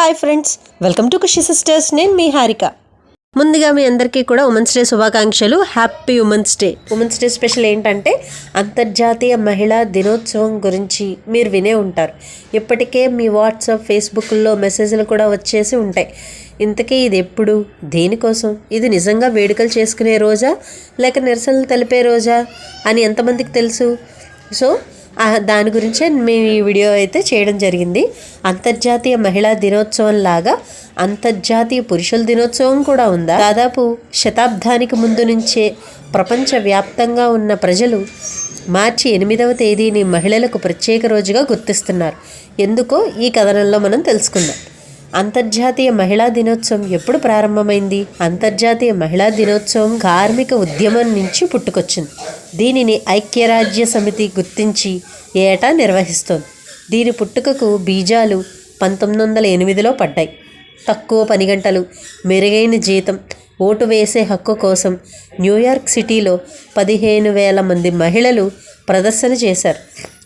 Hi friends welcome to Khushi sisters నేను మీ హారిక. ముందుగా మీ అందరికీ కూడా ఉమెన్స్ డే శుభాకాంక్షలు. Happy women's day. Women's day special ఏంటంటే అంతర్జాతీయ మహిళా దినోత్సవం గురించి మీరు వినే ఉంటారు. ఇప్పటికే మీ వాట్సాప్ ఫేస్బుక్లో మెసేజ్లు కూడా వచ్చేసి ఉంటాయి. ఇంతకీ ఇది ఎప్పుడు? దేనికోసం? ఇది నిజంగా వేడుకలు చేసుకునే రోజా? లేక నిరసనలు తెలిపే రోజా? అని ఎంతమందికి తెలుసు? సో దాని గురించే మేము ఈ వీడియో అయితే చేయడం జరిగింది. అంతర్జాతీయ మహిళా దినోత్సవం లాగా అంతర్జాతీయ పురుషుల దినోత్సవం కూడా ఉందా? దాదాపు శతాబ్దానికి ముందు నుంచే ప్రపంచవ్యాప్తంగా ఉన్న ప్రజలు మార్చి ఎనిమిదవ తేదీని మహిళలకు ప్రత్యేక రోజుగా గుర్తిస్తున్నారు. ఎందుకో ఈ కథనంలో మనం తెలుసుకుందాం. అంతర్జాతీయ మహిళా దినోత్సవం ఎప్పుడు ప్రారంభమైంది? అంతర్జాతీయ మహిళా దినోత్సవం కార్మిక ఉద్యమం నుంచి పుట్టుకొచ్చింది. దీనిని ఐక్యరాజ్య సమితి గుర్తించి ఏటా నిర్వహిస్తోంది. దీని పుట్టుకకు బీజాలు పంతొమ్మిది వందల ఎనిమిదిలో పడ్డాయి. తక్కువ పని గంటలు మెరుగైన జీతం ఓటు వేసే హక్కు కోసం న్యూయార్క్ సిటీలో పదిహేను వేల మంది మహిళలు ప్రదర్శన చేశారు.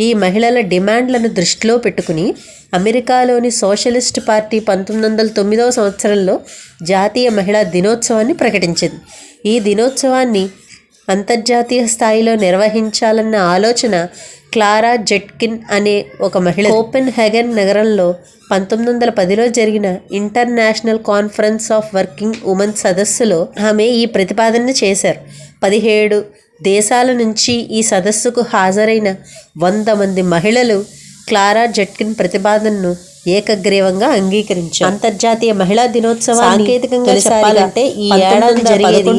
ఈ మహిళల డిమాండ్లను దృష్టిలో పెట్టుకుని అమెరికాలోని సోషలిస్ట్ పార్టీ పంతొమ్మిది వందల తొమ్మిదవ సంవత్సరంలో జాతీయ మహిళా దినోత్సవాన్ని ప్రకటించింది. ఈ దినోత్సవాన్ని అంతర్జాతీయ స్థాయిలో నిర్వహించాలన్న ఆలోచన క్లారా జెట్కిన్ అనే ఒక మహిళ. ఓపెన్ హెగన్ నగరంలో పంతొమ్మిది వందల పదిలో జరిగిన international conference of working women సదస్సులో ఆమె ఈ ప్రతిపాదన చేశారు. పదిహేడు దేశాల నుంచి ఈ సదస్సుకు హాజరైన వంద మంది మహిళలు క్లారా జట్కిన్ ప్రతిపాదనను ఏకగ్రీవంగా అంగీకరించారు. అంతర్జాతీయ మహిళా దినోత్సవం సాంకేతికంగా చెప్పాలంటే ఈ ఏడాది జరిగేది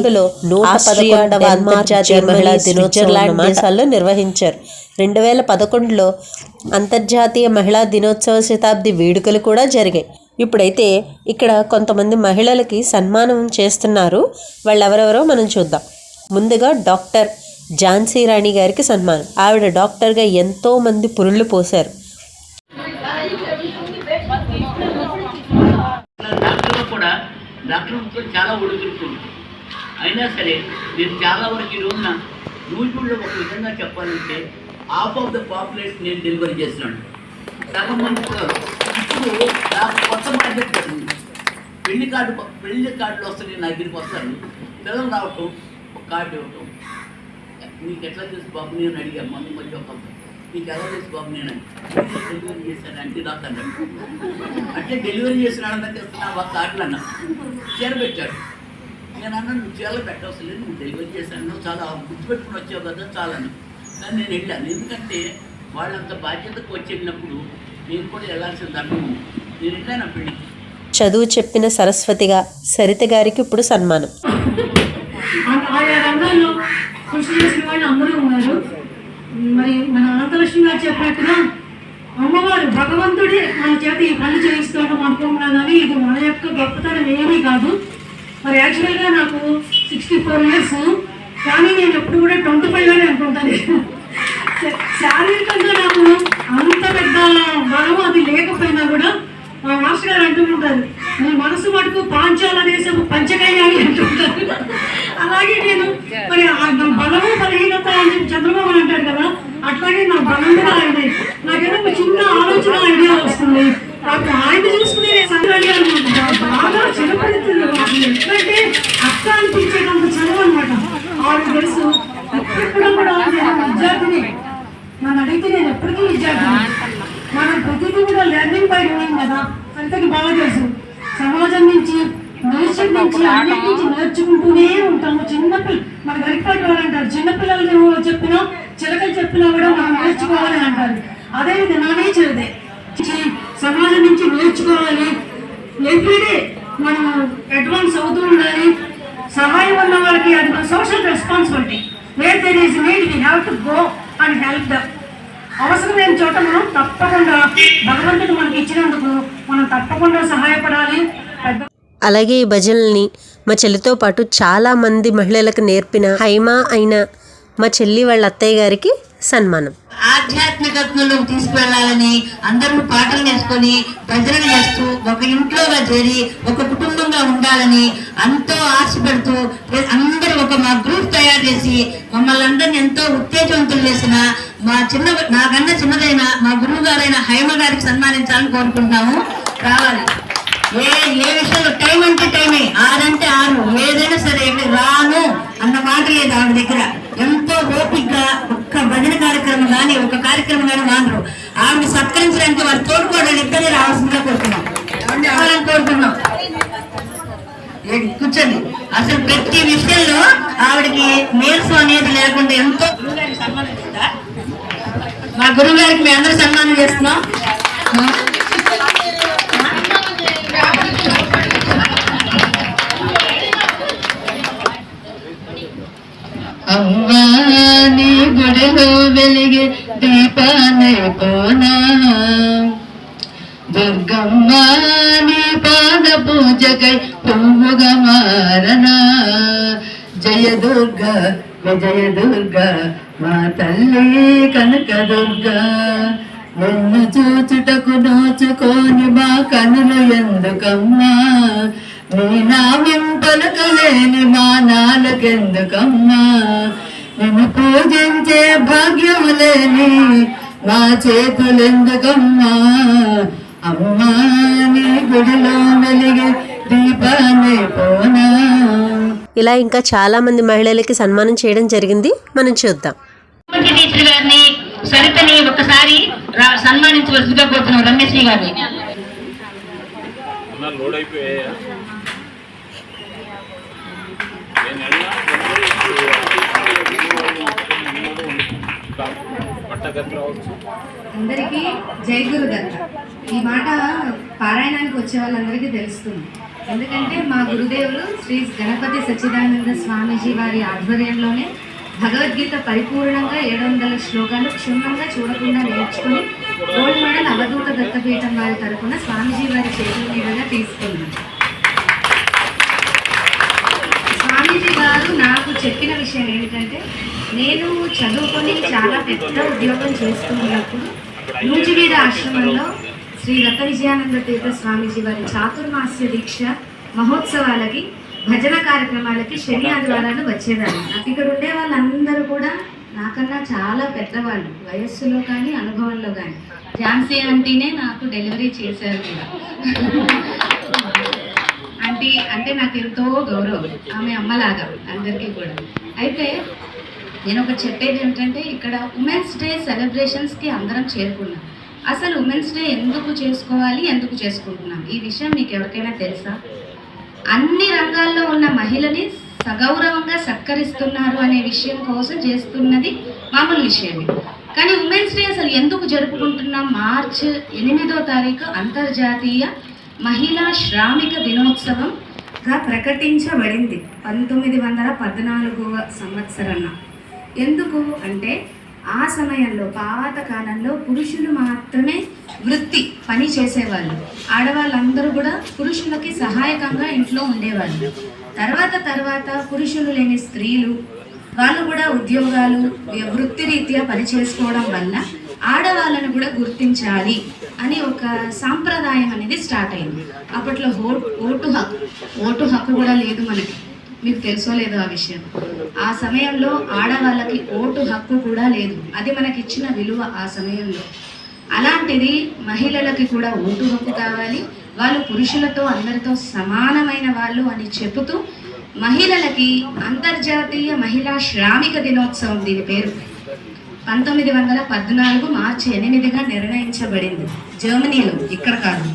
నూట పదకొండవ అంతర్జాతీయ మహిళా దినోత్సవం దేశాల్లో నిర్వహించారు. రెండు వేల పదకొండులో అంతర్జాతీయ మహిళా దినోత్సవ శతాబ్ది వేడుకలు కూడా జరిగాయి. ఇప్పుడైతే ఇక్కడ కొంతమంది మహిళలకి సన్మానం చేస్తున్నారు. వాళ్ళెవరెవరో మనం చూద్దాం. ముందుగా డాక్టర్ ఝాన్సీ రాణి గారికి సన్మానం. ఆవిడ డాక్టర్గా ఎంతోమంది పురుళ్ళు పోశారు. డాక్టర్లు కూడా చాలా అయినా సరే నేను చాలా వరకు ఈ రోజున ఒక విధంగా చెప్పాలంటే హాఫ్ ఆఫ్ ద పాపులేషన్ నేను డెలివరీ చేస్తున్నాను సగం మంది ఇప్పుడు నాకు కొత్త మార్కెట్ పెట్టింది పెళ్ళి కార్డు పెళ్ళి కార్డులు వస్తాయి నా దగ్గరికి వస్తాను పిల్లలు రావటం ఒక కార్డు ఇవ్వటం. నీకు ఎట్లా తెలుసు బాబు? నేను అడిగాను మందు మధ్య ఒక నీకు ఎలా తెలుసు బాబు? నేను డెలివరీ చేశాను అంటే రాస్తాను అంటే డెలివరీ చేసినాడని తెలుస్తున్నా ఒక కార్డులు అన్నా చీర పెట్టాడు. నేను అన్న నువ్వు చీరలు పెట్టవసలేదు నువ్వు డెలివరీ చేశాను చాలా గుర్తుపెట్టుకుని వచ్చావు కదా చాలా చాలని కానీ నేను వెళ్ళాను. ఎందుకంటే వాళ్ళంత బాధ్యతకు వచ్చి వెళ్ళినప్పుడు నేను కూడా వెళ్ళాల్సిన ధర్మం. నేను వెళ్ళాను ఆ పెళ్ళికి. చదువు చెప్పిన సరస్వతిగా సరిత గారికి ఇప్పుడు సన్మానం. ఆ- ఆయా రంగాల్లో కృషి చేసిన వాళ్ళు అందరూ ఉన్నారు. మరి మన అనంతలక్ష్మి గారు చెప్పినట్టుగా అమ్మవారు భగవంతుడే మన చేత ఈ పనులు చేయిస్తాడు అనుకుంటున్నాను కానీ ఇది మన యొక్క గొప్పతనం ఏమీ కాదు. మరి యాక్చువల్గా నాకు సిక్స్టీ ఫోర్ ఇయర్స్ కానీ నేను ఎప్పుడు కూడా ట్వంటీ ఫైవ్ అని అనుకుంటాను. శారీరకంగా నాకు అంత పెద్ద బలం అది లేకపోయినా కూడా మా మాస్టర్ గారు అంటూ ఉంటారు నీ మనసు మటుకు పాంచాల దేశం పంచకయ్యాలి అంటుంటారు అలాగే నేను మరి ఆ నా బలము బలహీనత అని చంద్రబాబు అంటారు కదా అట్లాగే నా బలం కూడా ఆయనే. నాకేదో ఒక చిన్న ఆలోచన ఐడియా వస్తుంది. నాకు ఆయన చూసుకునే నేను సంక్రాంతి బాగా చిన్నపడుతుంది నాకు ఎట్లంటే అక్క అనిపించేటంత ఆవిడ తెలుసు. ఎప్పుడు కూడా నేను విద్యార్థిని నన్ను అడిగితే నేను ఎప్పటికీ విద్యార్థిని. మనం ప్రతిదీ కూడా లెర్నింగ్ బై డూయింగ్ కదా? అంతకి బాగా తెలుసు. సమాజం నుంచి నేచర్ నుంచి అన్నిటి నుంచి నేర్చుకుంటూనే ఉంటాము. చిన్నపిల్ల మన గరికపాటి వాళ్ళు అంటారు. చిన్నపిల్లలు చెప్పినా చిలకలు చెప్పినా కూడా మనం నేర్చుకోవాలని అంటారు. అదే ఇది నా నేచర్ సమాజం నుంచి నేర్చుకోవాలి. ఎవ్రీడే మనం అడ్వాన్స్ అవుతూ ఉండాలి. సహాయం ఉన్న వాళ్ళకి అది మన social responsibility where there is need we have to go and help them అవసరమైన చోట మనం తప్పకుండా భగవంతుడు మనకి ఇచ్చినందుకు మనం తప్పకుండా సహాయపడాలి. పెద్ద అలాగే ఈ భజనల్ని మా చెల్లితో పాటు చాలా మంది మహిళలకు నేర్పిన హైమా అయిన మా చెల్లి వాళ్ళ అత్తయ్య గారికి సన్మానం. ఆధ్యాత్మికత్వంలో తీసుకువెళ్ళాలని అందరూ పాటలు నేర్చుకొని భజనలు చేస్తూ ఒక ఇంట్లోగా చేరి ఒక కుటుంబంగా ఉండాలని ఎంతో ఆశపడుతూ అందరూ ఒక మా గ్రూప్ తయారు చేసి మమ్మల్ని అందరిని ఎంతో ఉత్తేజవంతులు చేసిన మా చిన్న నాకన్నా చిన్నదైన మా గురువు గారైన హైమ గారికి సన్మానించాలని కోరుకుంటున్నాము. రావాలి. ఏ ఏ విషయంలో టైం అంటే టైమే. ఆరంటే ఆరు. ఏదైనా సరే రాను అన్న మాట లేదు ఆవిడ దగ్గర. ఎంతో ఓపికగా ఒక్క భజన కార్యక్రమం కానీ ఒక కార్యక్రమం కానీ మానరు. ఆవిడ సత్కరించడానికి వారు తోడుకోవడానికి ఇద్దరే రావాల్సిందిగా కోరుతున్నాం. కోరుతున్నాం? కూర్చోండి. అసలు ప్రతి విషయంలో ఆవిడకి నీరసం అనేది లేకుండా ఎంతో గురువుగారికి సన్మానం చేస్తా. మా గురువు గారికి మేము అందరూ సన్మానం చేస్తున్నాం. అమ్మా నీ గుడిలో వెలిగే దీపాన్ని కోనా దుర్గమ్మ నీ పాద పూజకై పువ్వుగా మారనా. జయ దుర్గ విజయ దుర్గ మా తల్లి కనక దుర్గ. నిన్ను చూచుటకు నోచుకోని మా కనులు ఎందుకమ్మా? నీ నామం పలకలేని మా నాలుగెందుకమ్మా? నిన్ను పూజించే భాగ్యం లేని మా చేతులెందుకమ్మా? అమ్మా నీ గుడిలో వెలిగే దీపాన్ని పోనా? ఇలా ఇంకా చాలా మంది మహిళలకి సన్మానం చేయడం జరిగింది. మనం చూద్దాం. ముఖ్యమంత్రి టీచర్ గారిని సరితని ఒకసారి సన్మానించవలసిందిగా కోరుతున్నాం రమేష్ గారిని. అన్న లోడ్ అయిపోయాయా నేను పట్టగతి రావచ్చు అందరికీ జై గురుదత్త ఈ మాట పారాయణానికి వచ్చే వాళ్ళందరికీ తెలుస్తుంది. ఎందుకంటే మా గురుదేవులు శ్రీ గణపతి సచ్చిదానంద స్వామీజీ వారి ఆధ్వర్యంలోనే భగవద్గీత పరిపూర్ణంగా ఏడు వందల శ్లోకాలు క్షుణ్ణంగా చూడకుండా నేర్చుకుని గోల్డ్ మెడల్ అవధూత దత్తపీఠం వారి తరపున స్వామీజీ వారి చేతుల మీదుగా తీసుకున్నాం. స్వామీజీ గారు నాకు చెప్పిన విషయం ఏంటంటే నేను చదువుకొని చాలా పెద్ద ఉద్యోగం చేస్తున్నప్పుడు నూజివీడ ఆశ్రమంలో శ్రీ రత విజయానంద తీర్థ స్వామీజీ వారి చాతుర్మాస్య దీక్ష మహోత్సవాలకి భజన కార్యక్రమాలకి శని ఆదివారాలు వచ్చేదాన్ని నాకు ఇక్కడ ఉండే వాళ్ళందరూ కూడా నాకన్నా చాలా పెద్దవాళ్ళు. వయస్సులో కానీ అనుభవంలో కానీ. ఝాన్సీ ఆంటీనే నాకు డెలివరీ చేశారు కూడా. ఆంటీ అంటే నాకు ఎంతో గౌరవం. ఆమె అమ్మలాగా అందరికీ కూడా. అయితే నేను ఒకటి చెప్పేది ఏంటంటే ఇక్కడ ఉమెన్స్ డే సెలబ్రేషన్స్కి అందరం చేరుకున్నాం. అసలు ఉమెన్స్ డే ఎందుకు చేసుకోవాలి ఎందుకు చేసుకుంటున్నాం? ఈ విషయం మీకు ఎవరికైనా తెలుసా? అన్ని రంగాల్లో ఉన్న మహిళని సగౌరవంగా సత్కరిస్తున్నారు అనే విషయం కోసం చేస్తున్నది మామూలు విషయమే. కానీ ఉమెన్స్ డే అసలు ఎందుకు జరుపుకుంటున్నాం? మార్చ్ ఎనిమిదో తారీఖు అంతర్జాతీయ మహిళా శ్రామిక దినోత్సవంగా ప్రకటించబడింది పంతొమ్మిది వందల పద్నాలుగవ సంవత్సరాన. ఎందుకు అంటే ఆ సమయంలో పాత కాలంలో పురుషులు మాత్రమే వృత్తి పని చేసేవాళ్ళు. ఆడవాళ్ళందరూ కూడా పురుషులకి సహాయకంగా ఇంట్లో ఉండేవాళ్ళు. తర్వాత తర్వాత పురుషులు లేని స్త్రీలు వాళ్ళు కూడా ఉద్యోగాలు వృత్తిరీత్యా పని చేసుకోవడం వల్ల ఆడవాళ్ళను కూడా గుర్తించాలి అని ఒక సాంప్రదాయం అనేది స్టార్ట్ అయింది. అప్పట్లో ఓటు హక్కు ఓటు హక్కు కూడా లేదు మనకి. మీకు తెలుసో లేదో ఆ విషయం. ఆ సమయంలో ఆడవాళ్ళకి ఓటు హక్కు కూడా లేదు. అది మనకిచ్చిన విలువ ఆ సమయంలో. అలాంటిది మహిళలకి కూడా ఓటు హక్కు కావాలి. వాళ్ళు పురుషులతో అందరితో సమానమైన వాళ్ళు అని చెబుతూ మహిళలకి అంతర్జాతీయ మహిళా శ్రామిక దినోత్సవం దీని పేరు. పంతొమ్మిది వందల పద్నాలుగు మార్చి ఎనిమిదిగా నిర్ణయించబడింది. జర్మనీలో ఇక్కడ కాదు.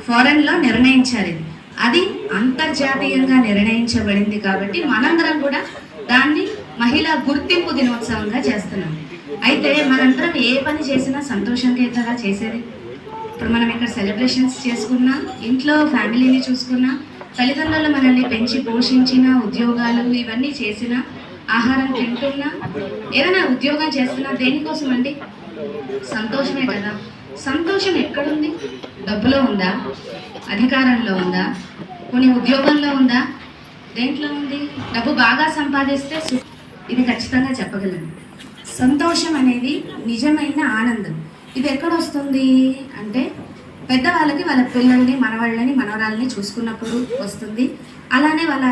ఫారెన్లో నిర్ణయించారు ఇది. అది అంతర్జాతీయంగా నిర్ణయించబడింది కాబట్టి మనందరం కూడా దాన్ని మహిళా గుర్తింపు దినోత్సవంగా చేస్తున్నాం. అయితే మనందరం ఏ పని చేసినా సంతోషంగా కదా చేసేది? ఇప్పుడు మనం ఇక్కడ సెలబ్రేషన్స్ చేసుకున్నా ఇంట్లో ఫ్యామిలీని చూసుకున్నా తల్లిదండ్రులు మనల్ని పెంచి పోషించిన ఉద్యోగాలు ఇవన్నీ చేసిన ఆహారం తింటున్నా ఏదైనా ఉద్యోగం చేస్తున్నా దేనికోసం అండి సంతోషమే కదా. సంతోషం ఎక్కడుంది? డబ్బులో ఉందా? అధికారంలో ఉందా? కొన్ని ఉద్యోగంలో ఉందా? దేంట్లో ఉంది? డబ్బు బాగా సంపాదిస్తే ఇది ఖచ్చితంగా చెప్పగలను. సంతోషం అనేది నిజమైన ఆనందం. ఇది ఎక్కడ వస్తుంది? అంటే పెద్దవాళ్ళకి వాళ్ళ పిల్లల్ని మనవాళ్ళని మనవరాళ్ళని చూసుకున్నప్పుడు వస్తుంది. అలానే వాళ్ళ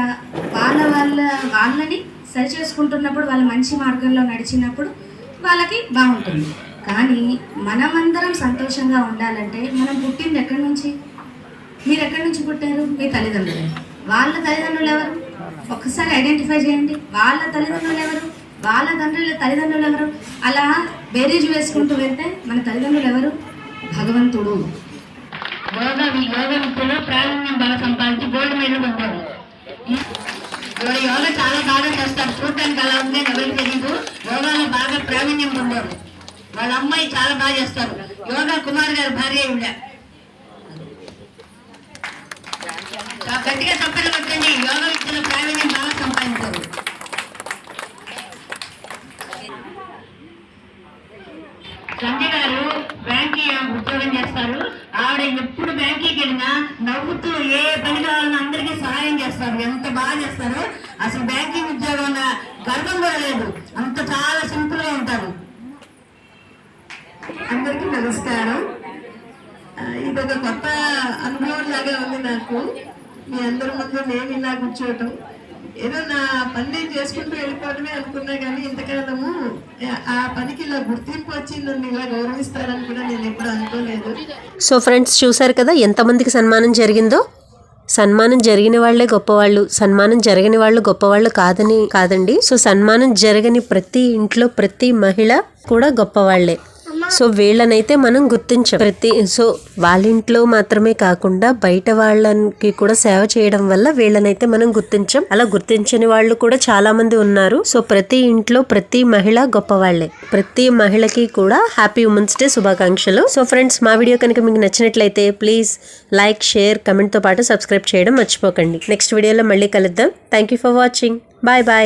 వాళ్ళ వాళ్ళ వాళ్ళని సరి చేసుకుంటున్నప్పుడు వాళ్ళ మంచి మార్గంలో నడిచినప్పుడు వాళ్ళకి బాగుంటుంది. కానీ మనమందరం సంతోషంగా ఉండాలంటే మనం పుట్టింది ఎక్కడి నుంచి? మీరు ఎక్కడి నుంచి పుట్టారు? మీ తల్లిదండ్రులు. వాళ్ళ తల్లిదండ్రులు ఎవరు? ఒక్కసారి ఐడెంటిఫై చేయండి. వాళ్ళ తల్లిదండ్రులు ఎవరు? వాళ్ళ తండ్రుల తల్లిదండ్రులు ఎవరు? అలా బేరీజ్ వేసుకుంటూ వెళ్తే మన తల్లిదండ్రులు ఎవరు? భగవంతుడు. యోగా యోగా ప్రావీణ్యం బాగా సంపాదించి గోల్డ్ మెడల్ పొందారు. యోగా చాలా బాగా చేస్తారు. చూడటానికి అలా ఉంది ఎవరికి తెలియదు యోగాలో బాగా ప్రావీణ్యం పొందారు. వాళ్ళ అమ్మాయి చాలా బాగా చేస్తారు. యోగా కుమార్ గారు భార్య ఈవిడ. గట్టిగా తప్పలు కొట్టండి యోగ విద్యలో ప్రావీణ్యం బాగా సంపాదించారు. సంధ్య గారు బ్యాంకీ ఉద్యోగం చేస్తారు. ఆవిడ ఎప్పుడు బ్యాంకీకి వెళ్ళినా నవ్వుతూ ఏ పని కావాలన్నా అందరికీ సహాయం చేస్తారు. ఎంత బాగా చేస్తారు. అసలు బ్యాంకింగ్ ఉద్యోగం గర్వం కూడా లేదు. అంత చాలా సింపుల్గా ఉంటారు. నమస్కారం. ఇదొక కొత్త అనుభవం లాగా ఉంది నాకు. మీ అందరి ముందు నేను ఇలా కూర్చోవటం. ఏదో నా పని నేను చేసుకుంటూ వెళ్ళిపోవడమే అనుకున్నా కానీ ఇంతకాలము ఆ- పనికి ఇలా గుర్తింపు వచ్చి నన్ను ఇలా గౌరవిస్తారని కూడా నేను ఎప్పుడు అనుకోలేదు. సో ఫ్రెండ్స్ చూసారు కదా ఎంతమందికి సన్మానం జరిగిందో? సన్మానం జరిగిన వాళ్ళే గొప్పవాళ్ళు. సన్మానం జరగని వాళ్ళు గొప్పవాళ్ళు కాదని కాదండి. సో సన్మానం జరగని ప్రతి ఇంట్లో ప్రతి మహిళ కూడా గొప్పవాళ్ళే. సో వీళ్ళనైతే మనం గుర్తించాం. ప్రతి సో వాళ్ళ ఇంట్లో మాత్రమే కాకుండా బయట వాళ్ళకి కూడా సేవ చేయడం వల్ల వీళ్ళనైతే మనం గుర్తించాం. అలా గుర్తించని వాళ్ళు కూడా చాలా మంది ఉన్నారు. సో ప్రతి ఇంట్లో ప్రతి మహిళ గొప్పవాళ్ళే. ప్రతి మహిళకి కూడా హ్యాపీ ఉమెన్స్ డే శుభాకాంక్షలు. సో ఫ్రెండ్స్ మా వీడియో కనుక మీకు నచ్చినట్లయితే ప్లీజ్ లైక్ షేర్ కమెంట్తో పాటు సబ్స్క్రైబ్ చేయడం మర్చిపోకండి. నెక్స్ట్ వీడియోలో మళ్ళీ కలుద్దాం. Thank you for watching. Bye bye.